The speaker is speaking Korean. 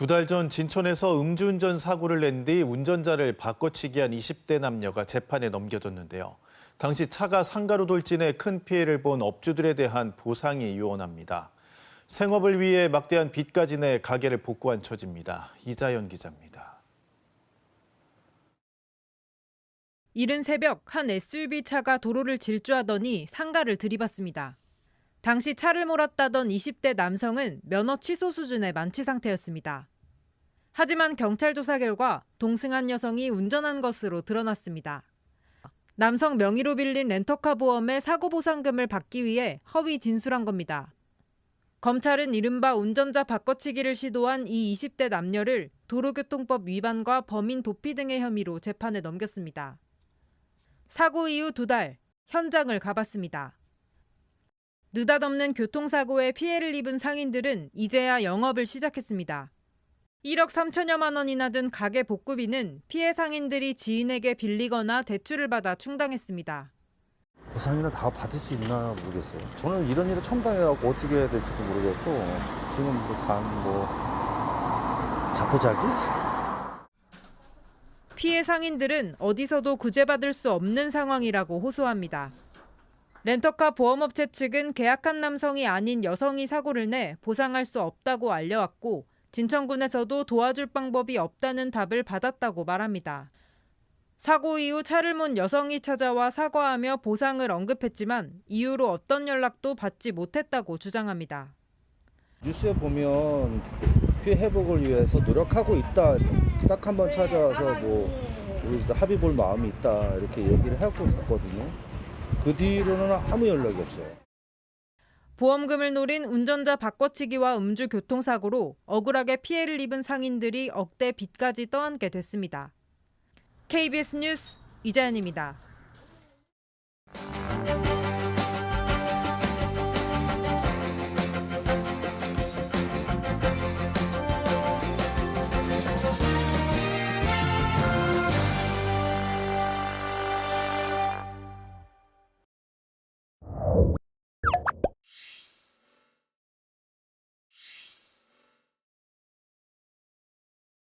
두 달 전 진천에서 음주운전 사고를 낸 뒤 운전자를 바꿔치기한 20대 남녀가 재판에 넘겨졌는데요. 당시 차가 상가로 돌진해 큰 피해를 본 업주들에 대한 보상이 유언합니다. 생업을 위해 막대한 빚까지 내 가게를 복구한 처지입니다. 이자연 기자입니다. 이른 새벽 한 SUV 차가 도로를 질주하더니 상가를 들이받습니다. 당시 차를 몰았다던 20대 남성은 면허 취소 수준의 만취 상태였습니다. 하지만 경찰 조사 결과 동승한 여성이 운전한 것으로 드러났습니다. 남성 명의로 빌린 렌터카 보험의 사고 보상금을 받기 위해 허위 진술한 겁니다. 검찰은 이른바 운전자 바꿔치기를 시도한 이 20대 남녀를 도로교통법 위반과 범인 도피 등의 혐의로 재판에 넘겼습니다. 사고 이후 두 달 현장을 가봤습니다. 느닷없는 교통사고에 피해를 입은 상인들은 이제야 영업을 시작했습니다. 1억 3천여만 원이나 든 가게 복구비는 피해 상인들이 지인에게 빌리거나 대출을 받아 충당했습니다. 보상이나 다 받을 수 있나 모르겠어요. 저는 이런 일을 처음 당해갖고 어떻게 해야 될지도 모르겠고 지금 반뭐 자포자기? 피해 상인들은 어디서도 구제받을 수 없는 상황이라고 호소합니다. 렌터카 보험업체 측은 계약한 남성이 아닌 여성이 사고를 내 보상할 수 없다고 알려왔고 진천군에서도 도와줄 방법이 없다는 답을 받았다고 말합니다. 사고 이후 차를 몬 여성이 찾아와 사과하며 보상을 언급했지만 이후로 어떤 연락도 받지 못했다고 주장합니다. 뉴스에 보면 피해 회복을 위해서 노력하고 있다. 딱 한 번 찾아와서 뭐 우리 합의 볼 마음이 있다 이렇게 얘기를 하고 갔거든요. 그 뒤로는 아무 연락이 없어요. 보험금을 노린 운전자 바꿔치기와 음주 교통사고로 억울하게 피해를 입은 상인들이 억대 빚까지 떠안게 됐습니다. KBS 뉴스 이자연입니다.